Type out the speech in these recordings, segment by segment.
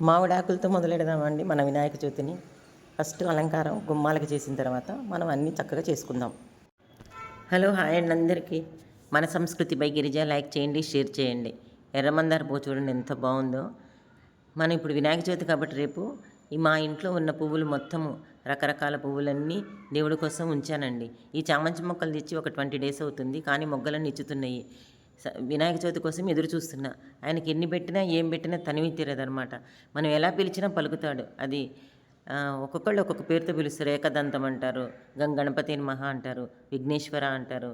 మామిడాకులతో మొదలెడదామండి మన వినాయక చవితిని. ఫస్ట్ అలంకారం గుమ్మాలకి చేసిన తర్వాత మనం అన్నీ చక్కగా చేసుకుందాం. హలో హాయ్ అండి అందరికీ. మన సంస్కృతి బై గిరిజ లైక్ చేయండి షేర్ చేయండి. ఎర్రమందార పువ్వు చూడండి ఎంత బాగుందో. మనం ఇప్పుడు వినాయక చవితి కాబట్టి రేపు ఈ మా ఇంట్లో ఉన్న పువ్వులు మొత్తము రకరకాల పువ్వులన్నీ దేవుడి కోసం ఉంచానండి. ఈ చామంతి మొక్కలు తెచ్చి ఒక ట్వంటీ డేస్ అవుతుంది కానీ మొగ్గలన్నీ ఇచ్చుతున్నాయి. వినాయక చవితి కోసం ఎదురు చూస్తున్నా. ఆయనకి ఎన్ని పెట్టినా ఏం పెట్టినా తనివి తీరదనమాట మనం ఎలా పిలిచినా పలుకుతాడు. అది ఒక్కొక్కళ్ళు ఒక్కొక్క పేరుతో పిలుస్తారు. ఏకదంతం అంటారు. గంగణపతి మహా అంటారు. విఘ్నేశ్వర అంటారు.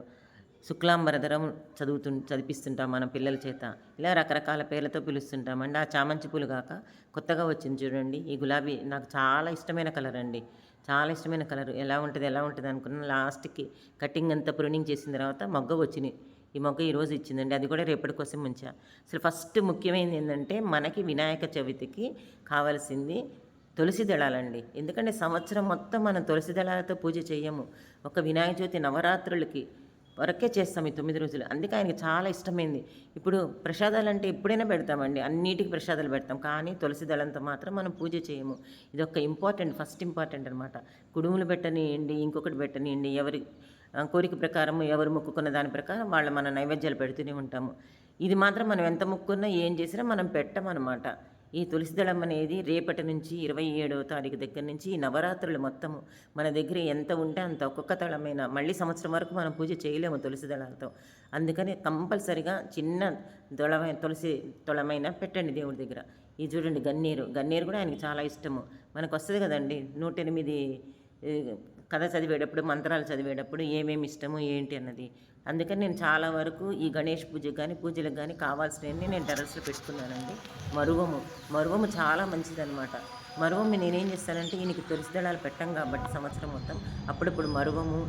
శుక్లాంబరధరం చదువుతు చదివిస్తుంటాం మన పిల్లల చేత. ఇలా రకరకాల పేర్లతో పిలుస్తుంటామండి ఆ చామంతి పూలు కాక కొత్తగా వచ్చింది చూడండి. ఈ గులాబీ నాకు చాలా ఇష్టమైన కలర్ అండి. చాలా ఇష్టమైన కలర్. ఎలా ఉంటుంది ఎలా ఉంటుంది అనుకున్న లాస్ట్కి కటింగ్ అంతా ప్రూనింగ్ చేసిన తర్వాత మొగ్గ వచ్చినాయి. ఈ మొగ్గ ఈరోజు ఇచ్చిందండి. అది కూడా రేపటి కోసం ఉంచా. అసలు ఫస్ట్ ముఖ్యమైనది ఏంటంటే మనకి వినాయక చవితికి కావాల్సింది తులసి దళాలండి. ఎందుకంటే సంవత్సరం మొత్తం మనం తులసి దళాలతో పూజ చేయము. ఒక వినాయక చవితి నవరాత్రులకి వరకే చేస్తాం ఈ తొమ్మిది రోజులు. అందుకే ఆయనకి చాలా ఇష్టమైంది. ఇప్పుడు ప్రసాదాలు అంటే ఎప్పుడైనా పెడతామండి. అన్నిటికి ప్రసాదాలు పెడతాం. కానీ తులసి దళంతో మాత్రం మనం పూజ చేయము. ఇది ఒక ఇంపార్టెంట్ ఫస్ట్ ఇంపార్టెంట్ అనమాట కుడుములు పెట్టనియండి ఇంకొకటి పెట్టనియండి. ఎవరి కోరిక ప్రకారం ఎవరు మొక్కుకున్న దాని ప్రకారం వాళ్ళ మన నైవేద్యాలు పెడుతూనే ఉంటాము. ఇది మాత్రం మనం ఎంత మొక్కున్నా ఏం చేసినా మనం పెట్టమన్నమాట ఈ తులసి దళం అనేది రేపటి నుంచి ఇరవై ఏడవ తారీఖు దగ్గర నుంచి ఈ నవరాత్రులు మొత్తము మన దగ్గర ఎంత ఉంటే అంత ఒక్కొక్క తళమైన మళ్ళీ సంవత్సరం వరకు మనం పూజ చేయలేము తులసి దళాలతో. అందుకని కంపల్సరిగా చిన్న దొళమైన తులసి దొళమైన పెట్టండి దేవుడి దగ్గర. ఇది చూడండి గన్నేరు. గన్నేరు కూడా ఆయనకి చాలా ఇష్టము. మనకు వస్తుంది కదండి. నూట ఎనిమిది కథ చదివేటప్పుడు మంత్రాలు చదివేటప్పుడు ఏమేమి ఇష్టము ఏంటి అన్నది. అందుకని నేను చాలా వరకు ఈ గణేష్ పూజకు కానీ పూజలకు కానీ కావాల్సినవన్నీ నేను టెరస్లో పెట్టుకున్నానండి. మరువము మరువము చాలా మంచిదన్నమాట. మరువము నేనేం చేస్తానంటే ఈయనకి తొలిసి దళాలు పెట్టాం కాబట్టి సంవత్సరం మొత్తం అప్పుడప్పుడు మరువము.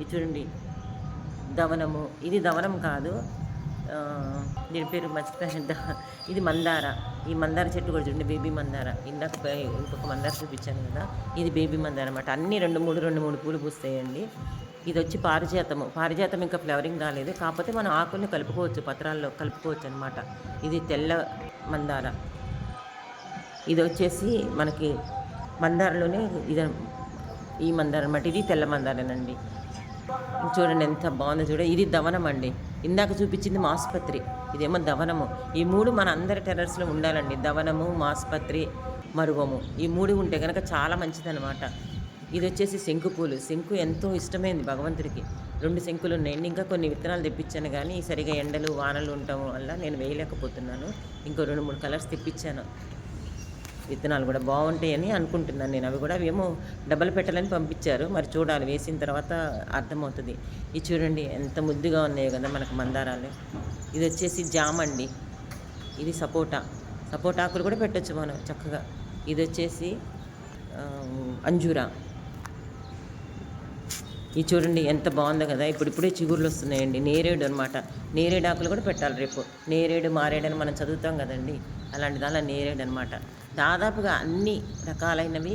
ఇది చూడండి దవనము. ఇది దవనం కాదు. దీని పేరు మర్చిపోయాను ఇది మందార. ఈ మందార చెట్టు కూడా చూడండి బేబీ మందార. ఇందాక ఇంకొక మందార చూపించాను కదా ఇది బేబీ మందార అనమాట అన్ని రెండు మూడు రెండు మూడు పూలు పూస్తాయండి. ఇది వచ్చి పారిజాతము. పారిజాతం ఇంకా ఫ్లవరింగ్ రాలేదు. కాకపోతే మనం ఆకుల్ని కలుపుకోవచ్చు పత్రాల్లో కలుపుకోవచ్చు అనమాట ఇది తెల్ల మందార. ఇది వచ్చేసి మనకి మందారలోనే ఇది ఈ మందార అనమాట ఇది తెల్ల మందారేనండి. చూడండి ఎంత బాగుందో చూడండి ఇది దవనం అండి ఇందాక చూపించింది మాసుపత్రి ఇదేమో దవనము. ఈ మూడు మన అందరి టెర్రర్స్లో ఉండాలండి. దవనము మాసుపత్రి మరువము. ఈ మూడు ఉంటే కనుక చాలా మంచిదనమాట ఇది వచ్చేసి శంకు పూలు. శంకు ఎంతో ఇష్టమైంది భగవంతుడికి. రెండు శంకులు ఉన్నాయండి ఇంకా కొన్ని విత్తనాలు తెప్పించాను కానీ సరిగా ఎండలు వానలు ఉండటం వల్ల నేను వేయలేకపోతున్నాను. ఇంకో రెండు మూడు కలర్స్ తెప్పించాను. విత్తనాలు కూడా బాగుంటాయని అనుకుంటున్నాను నేను. అవి కూడా ఏమో డబ్బలు పెట్టాలని పంపించారు. మరి చూడాలి. వేసిన తర్వాత అర్థమవుతుంది. ఇది చూడండి ఎంత ముద్దుగా ఉన్నాయో కదా మనకు మందారాలు. ఇది వచ్చేసి జామ్ అండి. ఇది సపోటా. సపోటా ఆకులు కూడా పెట్టచ్చు మనం చక్కగా. ఇది వచ్చేసి అంజూరా. ఇది చూడండి ఎంత బాగుందో కదా. ఇప్పుడు ఇప్పుడే చిగుర్లు వస్తున్నాయండి. నేరేడు అనమాట నేరేడు ఆకులు కూడా పెట్టాలి రేపు. నేరేడు మారేడు అని మనం చదువుతాం కదండి. అలాంటిది అలా నేరేడు అనమాట దాదాపుగా అన్ని రకాలైనవి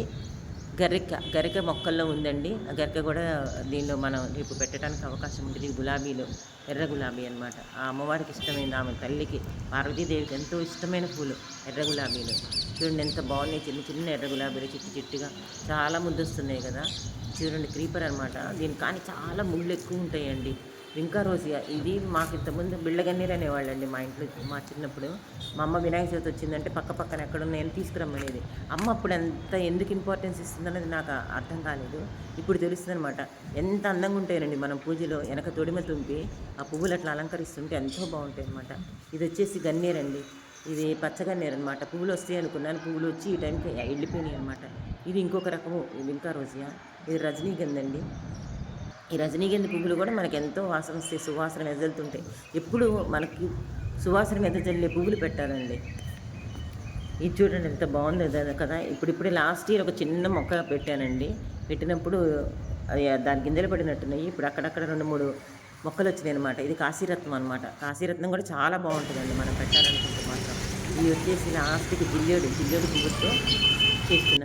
గరిక గరిక మొక్కల్లో ఉందండి. ఆ గరిక కూడా దీనిలో మనం రేపు పెట్టడానికి అవకాశం ఉంటుంది గులాబీలో గులాబీలు ఎర్ర గులాబీ అనమాట ఆ అమ్మవారికి ఇష్టమైన ఆమె తల్లికి పార్వతీదేవికి ఎంతో ఇష్టమైన పూలు ఎర్ర గులాబీలు. చూడండి ఎంత బాగున్నాయి. చిన్న చిన్న ఎర్ర గులాబీలు చిట్టి చిట్టుగా చాలా ముద్దొస్తున్నాయి కదా. చూడండి క్రీపర్ అనమాట దీని కానీ చాలా ముళ్ళు ఎక్కువ ఉంటాయండి. ఇంకా రోజుగా ఇది మాకు ఇంతకుముందు బిళ్ళగన్నీరు అనేవాళ్ళండి మా ఇంట్లో మా చిన్నప్పుడు. మా అమ్మ వినాయక చవితి వచ్చిందంటే పక్క పక్కన ఎక్కడ నేను తీసుకురమ్మనేది. అమ్మ అప్పుడు ఎంత ఎందుకు ఇంపార్టెన్స్ ఇస్తుందన్నది నాకు అర్థం కాలేదు. ఇప్పుడు తెలుస్తుంది అనమాట ఎంత అందంగా ఉంటాయండి మనం పూజలో వెనక తొడిమ తుంపి ఆ పువ్వులు అట్లా అలంకరిస్తుంటే ఎంతో బాగుంటాయి అనమాట ఇది వచ్చేసి గన్నేరండి. ఇది పచ్చగన్నేరు అనమాట పువ్వులు వస్తాయి అనుకున్నాను. పువ్వులు వచ్చి ఈ టైంకి వెళ్ళిపోయినాయి అనమాట ఇది ఇంకొక రకము. ఇది ఇంకా రోజుగా ఇది రజనీగంధ అండి ఈ రజనీగంధ పువ్వులు కూడా మనకి ఎంతో వాసన వస్తాయి సువాసన వెదజల్తుంటాయి ఎప్పుడు మనకి సువాసన వెదజల్లే పువ్వులు పెట్టాలండి. ఇది చూడండి ఎంత బాగుంది కదా- ఇప్పుడిప్పుడే లాస్ట్ ఇయర్ ఒక చిన్న మొక్క పెట్టానండి. పెట్టినప్పుడు అది దాని గింజలు పడినట్టున్నాయి. ఇప్పుడు అక్కడక్కడ రెండు మూడు మొక్కలు వచ్చినాయి అనమాట ఇది కాశీరత్నం అనమాట కాశీరత్నం కూడా చాలా బాగుంటుందండి మనం పెట్టాలనుకుంటే మాత్రం. ఇది వచ్చేసి లాస్ట్కి జిల్లేడు జిల్లేడు పువ్వుతో చేస్తున్నాం